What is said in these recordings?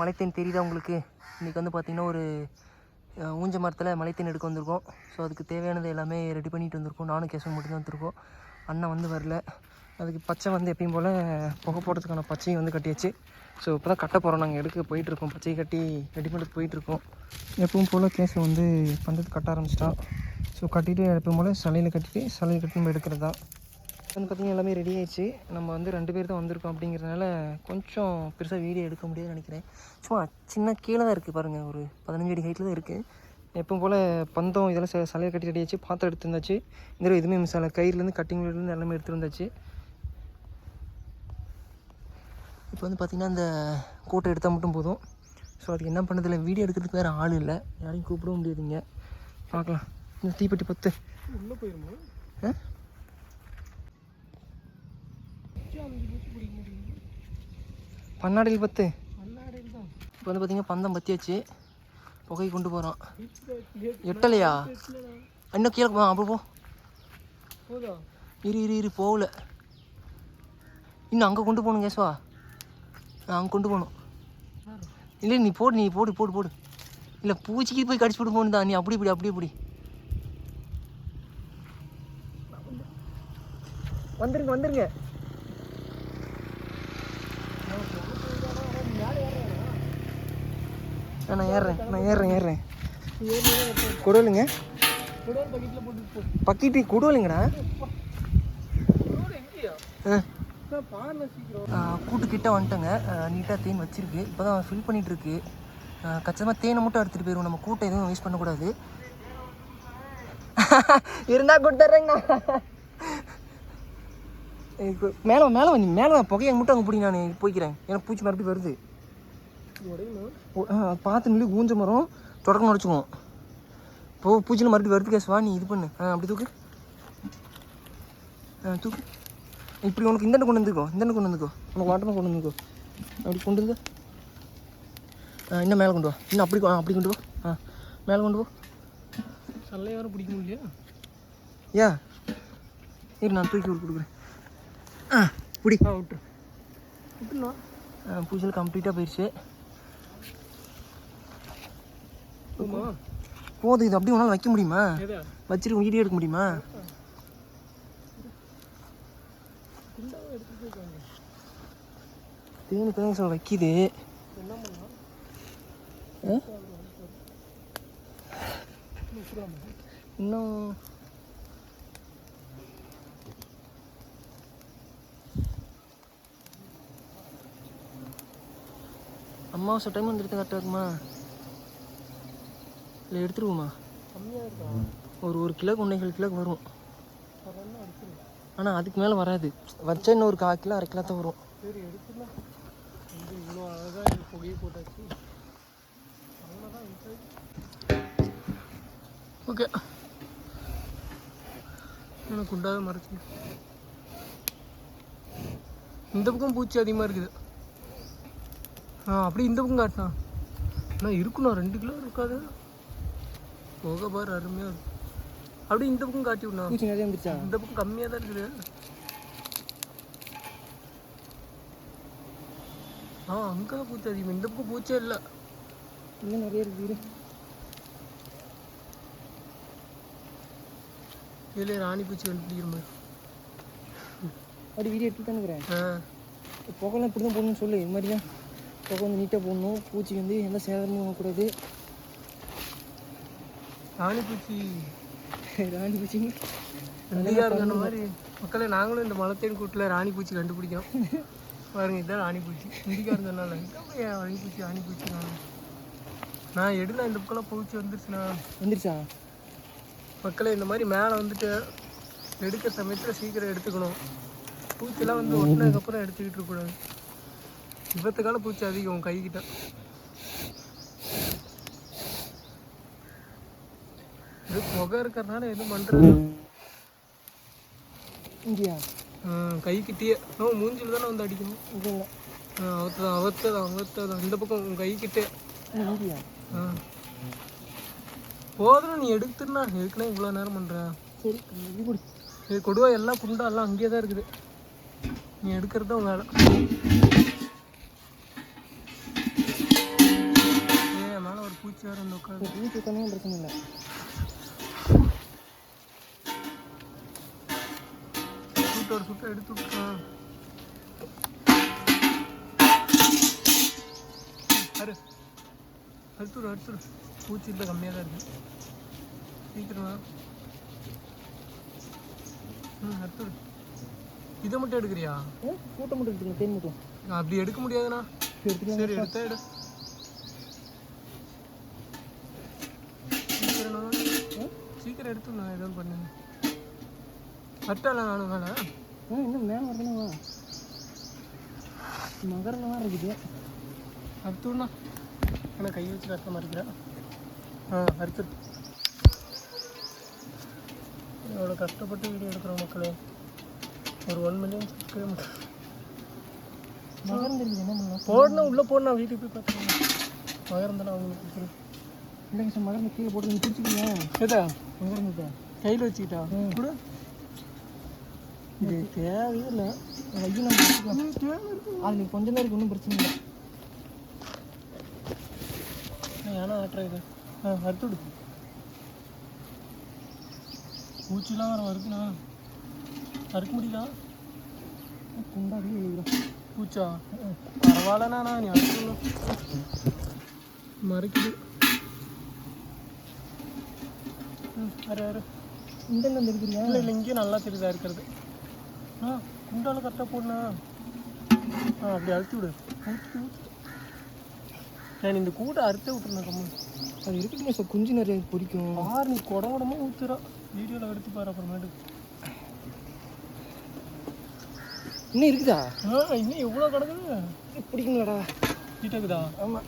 மலைத்தேன் தெரியுதா உங்களுக்கு? இன்றைக்கி வந்து பார்த்திங்கன்னா ஒரு ஊஞ்ச மரத்தில் மலைத்தேன் எடுக்க வந்திருக்கோம். ஸோ அதுக்கு தேவையானது எல்லாமே ரெடி பண்ணிட்டு வந்திருக்கோம். நானும் கேசவன் மட்டும்தான் வந்திருக்கோம். அண்ணன் வந்து வரல. அதுக்கு பச்சை வந்து எப்பயும் போல் புகை போடுறதுக்கான பச்சையும் வந்து கட்டியாச்சு. ஸோ இப்போ தான் கட்ட போகிறோம் நாங்கள் எடுக்க போயிட்டுருக்கோம் பச்சையை கட்டி ரெடி பண்ணிட்டு போயிட்டுருக்கோம் எப்பவும் போல் கேஸை வந்து பந்தத்து கட்ட ஆரம்பிச்சிட்டான். ஸோ கட்டிட்டு எப்பவும் போல் சலையில் கட்டிட்டு சலையை கட்டி நம்ம எடுக்கிறது. தான் வந்து பார்த்திங்கன்னா எல்லாமே ரெடி ஆயிடுச்சு. நம்ம வந்து ரெண்டு பேர் தான் வந்திருக்கோம் அப்படிங்கிறதுனால கொஞ்சம் பெருசாக வீடியோ எடுக்க முடியாதுன்னு நினைக்கிறேன். சும்மா சின்ன கீழே தான் இருக்குது பாருங்கள் ஒரு பதினஞ்சு அடி ஹைட்டில் தான் இருக்குது எப்பவும் போல் பந்தம் இதெல்லாம் ச- சலையை கட்டி ரெடி ஆச்சு. பாத்திரம் எடுத்து இருந்தாச்சு இந்த தடவை எதுவுமே மிஸ் ஆகலை. கயிறுலேருந்து கட்டிங்லேருந்து எல்லாமே எடுத்து இருந்தாச்சு இப்போ வந்து பார்த்திங்கன்னா அந்த கோட்டை எடுத்தால் மட்டும் போதும். ஸோ அதுக்கு என்ன பண்ணதில்ல வீடியோ எடுக்கிறதுக்கு வேறு ஆள் இல்லை. யாரையும் கூப்பிடவும் முடியாதுங்க. பார்க்கலாம். இந்த தீப்பெட்டி பத்து. உள்ளே போயிருமா? ஆ? பன்னாடியில் பத்து. இப்போ வந்து பார்த்தீங்கன்னா பந்தம் பற்றியாச்சு புகை கொண்டு போகிறோம் எட்டலையா? இன்னும் கீழே போ அப்போ போ. இரு இரு இரு போகல. இன்னும் அங்கே கொண்டு போகணும் கேஸ்வா அங்கே கொண்டு போகணும். இல்லை நீ போடு நீ போடு போடு போடு. இல்லை பூச்சிக்கு போய் கடிச்சு விட்டு போகணும் தான் நீ அப்படி இப்படி அப்படி இப்படி. வந்துருங்க வந்துருங்க ஆ, நான் ஏறுறேன் நான் ஏறுறேன் ஏறுறேன். குடலுங்க? குடோன் பக்கிட்டு கொடுவலுங்கடா ஆ. வந்துட்டேங்க. நீட்டாக தேன் வச்சிருக்கு. இப்போ தான் ஃபில் பண்ணிட்டு இருக்கு கச்சிதமாக தேனை மட்டும் எடுத்துகிட்டு போயிருவோம். நம்ம கூட்டை எதுவும் வேஸ்ட் பண்ணக்கூடாது. இருந்தால் கொடுத்துட்றேங்கண்ணா மேலே மேலே வந்து மேலே புகையை மட்டும் அங்கே பிடிங்க நான். போய்க்கிறேன். எனக்கு பூச்சி மறுபடியும் வருது. பார்த்து நில்லு ஊஞ்ச மரம். தொடக்கம் உடச்சுக்குவோம் இப்போ பூச்சியில் மறுபடியும் வருது கேஸ் வா நீ இது பண்ணு. ஆ அப்படி தூக்கு. ஆ தூக்கு. இப்படி உனக்கு இந்த கொண்டு வந்துக்கோ இந்த கொண்டு வந்துக்கோ. உனக்கு வாட்டமாக கொண்டு வந்துக்கோ. அப்படி கொண்டு வந்து இன்னும் மேலே கொண்டு வா. இன்னும் அப்படி ஆ, அப்படி கொண்டு வா. ஆ மேலே கொண்டு போ சல்லை வேறு பிடிக்க முடியலையா? யா. இரு நான் தூக்கி விட்டு கொடுக்குறேன். ஆ பிடி ஆ விட்டு விட்டுலாம் கம்ப்ளீட்டாக போயிடுச்சு போதும் இது அப்படியே உன்னால் வைக்க முடியுமா? வச்சுட்டு வீடியோ எடுக்க முடியுமா? தேனுக்கு தான் சார் வைக்கிது. இன்னும். அமாவாசை டைம் வந்து எடுத்து கரெக்டாக இருக்குமா? இல்லை எடுத்துருவோமா? கம்மியாக இருக்கா ஒரு ஒரு கிலோ ஒன்றே கிலோக்கு வரும். ஆனால் அதுக்கு மேலே வராது. வச்சா இன்னும் ஒரு கால் கிலோ அரை கிலோ தான் வரும். சரி இவ்வளோ அழகாக புகையை போட்டாச்சு அவ்வளோதான் ஓகே. எனக்கு உண்டாத மறைச்சு இந்த பக்கம் பூச்சி அதிகமாக இருக்குது. ஆ அப்படி இந்த பக்கம் காட்டினா. ஆனால் இருக்கணும். ரெண்டு கிலோ இருக்காது. போக பாரு அருமையாக இருக்கு. அப்படி இந்த பக்கம் காட்டி விடணும். பூச்சி நிறைய வந்துருச்சா? இந்த பக்கம் கம்மியாக தான் இருக்குது. ஆ அங்கே தான் பூச்சி அதிகம். இந்த பக்கம் பூச்சே இல்லை. இன்னும் நிறைய இருக்குது இதுலேயே ராணி பூச்சி கண்டுபிடிக்கிற மாதிரி. அப்படி வீடியோ எடுத்து தானே இருக்கிறேன் ஆ. புகைலாம் இப்படி தான் போடணும்னு சொல்லு. இது மாதிரி தான் புகை வந்து நீட்டாக போடணும். பூச்சி வந்து எந்த சேதமும் ஆகக்கூடாது ராணி பூச்சி ராணி பூச்சிங்க நந்திகா இருக்கிற மாதிரி. மக்களே நாங்களும் இந்த மலத்தேன் கூட்டில் ராணி பூச்சி கண்டுபிடிக்கிறோம். பாருங்க இதுதான் ராணி பூச்சி இந்திக்கா இருந்ததுனால எங்கே ராணி பூச்சி ராணி பூச்சி நான். நான் எடுனா இந்த பக்கம்லாம் பூச்சி வந்துருச்சுண்ணா. வந்துருச்சா? மக்களே இந்த மாதிரி மேலே வந்துட்டு எடுக்கிற சமயத்தில் சீக்கிரம் எடுத்துக்கணும். பூச்சிலாம் வந்து ஒட்டினதுக்கப்புறம் எடுத்துக்கிட்டு இருக்கக்கூடாது. விபத்துக்கால பூச்சி அதிகம் உன் கைக்கிட்ட. இது புகை இருக்கிறதுனால எதுவும் பண்ணுறது இங்கேயா? கைக்கிட்டேயே. நோ மூஞ்சில் தானே வந்து அடிக்கணும்? இது இல்லை அவத்ததான் அவத்ததான் அவத்ததான் இந்த பக்கம் உன் கைக்கிட்டே. இங்கேயா? ஆ. போதும் நீ எடுத்துருண்ணா எதுக்குன்னா இவ்வளோ நேரம் பண்ணுறேன் சரி இது கொடு. இது கொடுவா எல்லாம் குண்டா எல்லாம் அங்கேயே தான் இருக்குது. நீ எடுக்கிறது தான் வேலை. வேற அந்த உட்காந்து வீட்டு உட்காந்து பிரச்சனை இல்லை சூட்டோட சுட்ட எடுத்து விட்டுறான் அரு அடுத்துடு அடுத்துடு பூச்சி இல்லை கம்மியாக தான் இருக்கு. சீக்கிரமா. ம் அடுத்துடு இதை மட்டும் எடுக்கிறியா? ஃபோட்டோ மட்டும் எடுத்துக்கலாம் தேன் மட்டும். அப்படி எடுக்க முடியாதுண்ணா. சரி எடுத்தா எடு. சீக்கிரம் எடுத்துண்ணா ஏதோ பண்ணுங்க. கரெக்டாக நானும் மேலே ஆ இன்னும் மேலே வரணும் வா மகரலாம் இருக்குது அடுத்துண்ணா ஆனால் கை வச்சு கஷ்டமாக இருக்கிறா ஆ அடுத்து எவ்வளோ கஷ்டப்பட்டு வீடியோ எடுக்கிறோம் மக்களே. ஒரு ஒன் மில்லியன் சப்ஸ்கிரைபர் மகரம் என்ன பண்ணலாம் போடணும் உள்ளே போடணும் வீட்டுக்கு போய் பார்த்துக்கலாம் மகர்ந்தானே அவங்களுக்கு கொடுக்குறேன் இல்லைங்க சார் மகரம் கீழே போட்டு நீங்கள் பிடிச்சிக்கிங்க ஏதா மகரம் கையில் வச்சுக்கிட்டா? கூட. இது தேவையே இல்லை. ஐயோ நம்ம பிடிச்சிக்கலாம் அது நீ கொஞ்ச நேரம் ஒன்றும் பிரச்சனை இல்லை. ஏன்னா ஆட்டுறேன். இது ஆ அறுத்து விடு. பூச்சிலாம் வர அறுக்க முடியுதா? குண்டாடி பூச்சா? பரவாயில்லண்ணா நீ அறுக்கணும் மறைக்குது ம் அரு அரு இந்த இந்த இருக்கிறியா இல்லை இல்லை இங்கேயும் நல்லா தெரியுதா இருக்கிறது. ஆ குண்டால கரெக்டாக போடணா ஆ அப்படி அழுத்தி விடு. ஊற்றி ஊற்றி நான் இந்த கூட்டை அறுத்தே விட்டுருந்தேன் கம்மு அது இருக்கட்டும் சார். குஞ்சு நிறைய பிடிக்கும். பாரு நீ குட குடமா ஊத்துறா? வீடியோவில் எடுத்து பாரு அப்புறமேட்டு இன்னும் இருக்குதா? ஆ இன்னும் எவ்வளோ கிடக்குது? பிடிக்குங்களாடா வீட்டுக்குதா ஆமாம்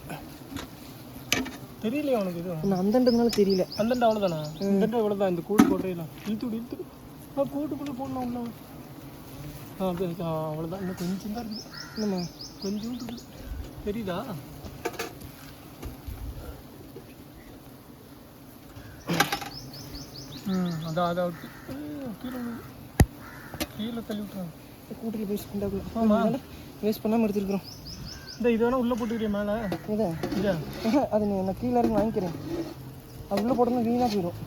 தெரியலையா உனக்கு இது? நான் அந்தன்றதுனால தெரியல. அந்தண்டா அவ்வளோதானா இந்தண்டா இவ்வளோதான் இந்த கூடு போடுறீங்களா இழுத்து விடு இழுத்து கூட்டுக்குள்ளே போடணும் உள்ள அவ்வளோதான் இன்னும் கொஞ்சம் தான் இருக்குது என்னம்மா கொஞ்சம் தெரியுதா ம் அதான் அதான் விட்டு கீழே. கீழே தள்ளி விட்டுறான் கூட்டில் போய் குண்டாக்குள்ள ஆமா. வேஸ்ட் பண்ணாமல் எடுத்துருக்குறோம் இந்த இது வேணா உள்ளே போட்டுக்கிறியா மேலே இதா இதா அது நீ நான் கீழே இறங்கி வாங்கிக்கிறேன் அது உள்ளே போட்டோம்னா வீணாக போயிடும்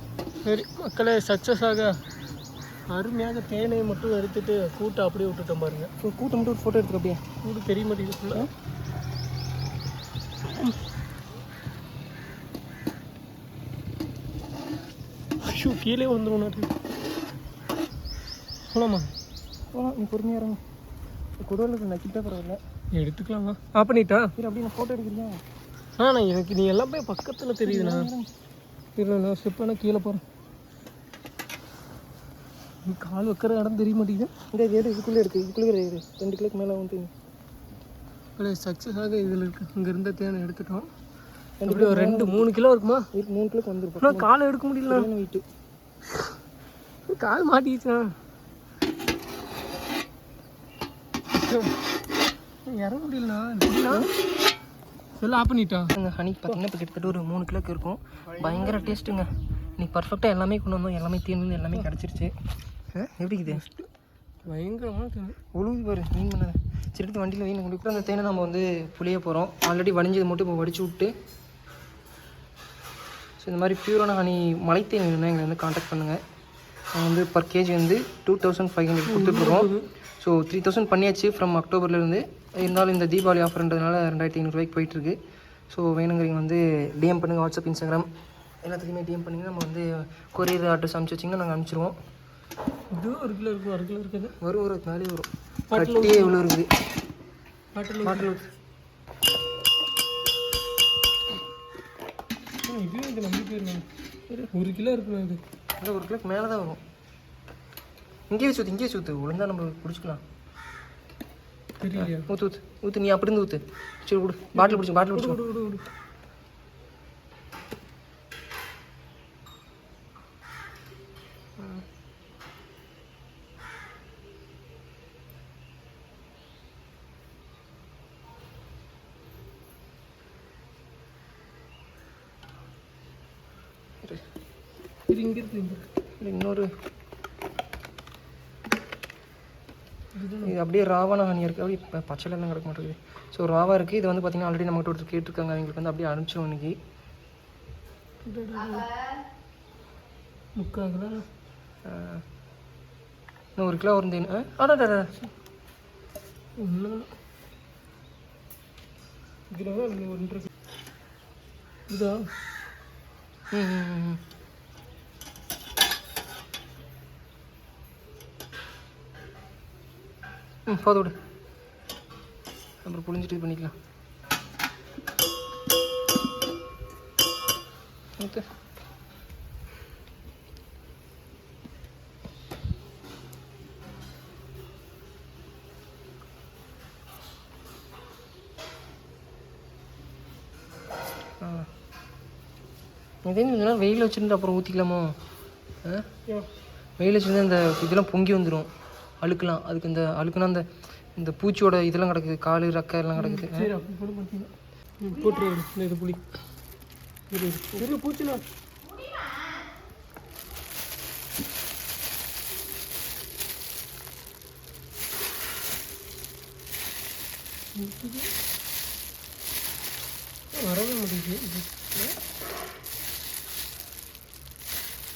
சரி மக்களே சக்ஸஸ் ஆக அருமையாக தேனை மட்டும் எடுத்துட்டு கூட்டை அப்படியே விட்டுட்டோம் பாருங்க. ஸோ கூட்டம் மட்டும் ஒரு ஃபோட்டோ எடுத்துரு அப்படியே. கூடு தெரிய மாட்டேங்குது ஆ. ஐயோ கீழே வந்துடும் போலாமா? போகலாம் நீ பொறுமையாக இறங்க குடோலுக்கு நக்கிட்டே பரவாயில்ல எடுத்துக்கலாமா ஆ பண்ணிட்டா? சரி அப்படியே நான் ஃபோட்டோ எடுக்கிறியா ஆ நான் எனக்கு நீ எல்லாமே பக்கத்தில் தெரியுதுண்ணா. இல்லை நான் ஸ்டெப்பான கீழே போகிறேன் கால் வைக்கிற இடம் தெரிய மாட்டேங்குது. இந்த இது இதுக்குள்ளே இருக்குது இதுக்குள்ளே இரு ரெண்டு கிலோக்கு மேலே வந்து அப்படியே சக்ஸஸ் ஆக இதில் இருக்கு. இங்கே இருந்த தேனை எடுத்துட்டோம். எப்படி ஒரு ரெண்டு மூணு கிலோ இருக்குமா? இரு, மூணு கிலோக்கு வந்துருப்போம். ஆனால் காலை எடுக்க முடியல வெயிட்டு கால் மாட்டிக்கிச்சுண்ணா. இறங்க முடியலண்ணா. எல்லாம் ஆஃப் பண்ணிட்டா? அந்த ஹனி பார்த்தீங்கன்னா இப்போ கிட்டத்தட்ட ஒரு மூணு கிலோக்கு இருக்கும். பயங்கர டேஸ்ட்டுங்க நீ பர்ஃபெக்டாக எல்லாமே கொண்டு வந்தோம். எல்லாமே தேர்ந்து எல்லாமே கிடச்சிருச்சு. ஆ, எப்படி இது பயங்கரமான தேனை உழுவு பாரு மீன் பண்ணாத. சரி எடுத்து வண்டியில் வெயின் கொண்டு போய். அந்த தேனை நம்ம வந்து புளிய போகிறோம் ஆல்ரெடி வடிஞ்சது மட்டும் இப்போ வடிச்சு விட்டு. ஸோ இந்த மாதிரி பியூரான ஹனி மலைத்தேன் வேணும்னா எங்களை வந்து காண்டாக்ட் பண்ணுங்கள் நாங்கள் வந்து பர் கேஜி வந்து டூ தௌசண்ட் ஃபைவ் ஹண்ட்ரட் கொடுத்துட்ருக்கோம் ஸோ த்ரீ தௌசண்ட் பண்ணியாச்சு ஃப்ரம் அக்டோபர்லேருந்து இருந்தாலும் இந்த தீபாவளி ஆஃபர்ன்றதுனால ரெண்டாயிரத்தி ஐநூறுரூவாய்க்கு போயிட்டுருக்கு ஸோ வேணுங்கிறவங்க வந்து டிஎம் பண்ணுங்கள் வாட்ஸ்அப் இன்ஸ்டாகிராம் எல்லாத்துலேயுமே டிஎம் பண்ணுங்கள் நம்ம வந்து கொரியர் அட்ரஸ் அனுப்பிச்சி வச்சிங்கன்னா நாங்கள் அனுப்பிச்சிருவோம். இது ஒரு கிலோ இருக்கும் ஒரு கிலோ இருக்குது. வரும் ஒரு மேலே வரும். கட்டியே இவ்வளோ இருக்குது? பாட்டில் பாட்டில் இது இது நம்பி போயிருந்தேன் ஒரு கிலோ இருக்கணும் இது. இல்லை ஒரு கிலோக்கு மேலே தான் வரும். இங்கேயே சுற்று இங்கேயே சுற்று ஒழுங்கா நம்ம குடிச்சுக்கலாம். தெரியலையா? ஊற்று ஊற்று ஊற்று நீ அப்படி இருந்து ஊற்று சரி விடு. பாட்டில் பிடிச்சி பாட்டில் பிடிச்சி விடு விடு. இது இங்கே இருக்கு இங்க இருக்கு. இன்னொரு. இது அப்படியே ராவான ஹனி இருக்குது அப்படியே இப்போ பச்சைலாம் கிடக்க மாட்டேங்குது. ஸோ ராவா இருக்குது இது வந்து பார்த்தீங்கன்னா ஆல்ரெடி நம்மகிட்ட ஒருத்தர் கேட்டிருக்காங்க. அவங்களுக்கு வந்து அப்படியே அனுப்பிச்சிடும் இன்னைக்கு. முக்கால் கிலோ. இன்னும் ஒரு கிலோ வரும் ஆ அடா ஒன்றும் இதில் தான் இன்னும் ஒன்று இதா. ம் ம், போதும் விடு. அப்புறம் புளிஞ்சிட்டு இது பண்ணிக்கலாம். ஓகே இதே கொஞ்ச நேரம் வெயில் வச்சுருந்து அப்புறம் ஊற்றிக்கலாமோ வெயில் வச்சுருந்து இந்த இதெல்லாம் பொங்கி வந்துடும் அழுக்கலாம். அதுக்கு இந்த அழுக்குனா அந்த இந்த பூச்சியோட இதெல்லாம் கிடக்குது. காலு ரெக்கை எல்லாம் கிடக்குது. சரி அப்படி போட பார்த்தீங்கன்னா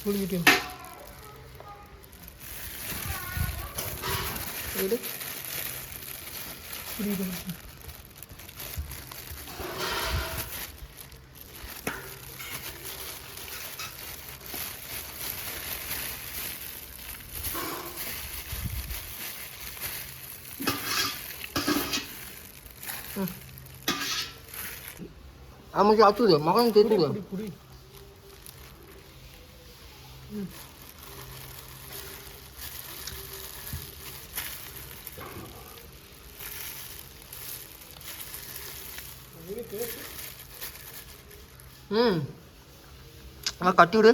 ம் போட்டுரு இந்த இது புளி இரு இரு. இரு பூச்சில வரவே முடியுது இது முடிக்கிட்டோம் எடு புரியுது ஆமாம் அச்சுது மகன் தெரியுது புடி புடி ம். கட்டி விடு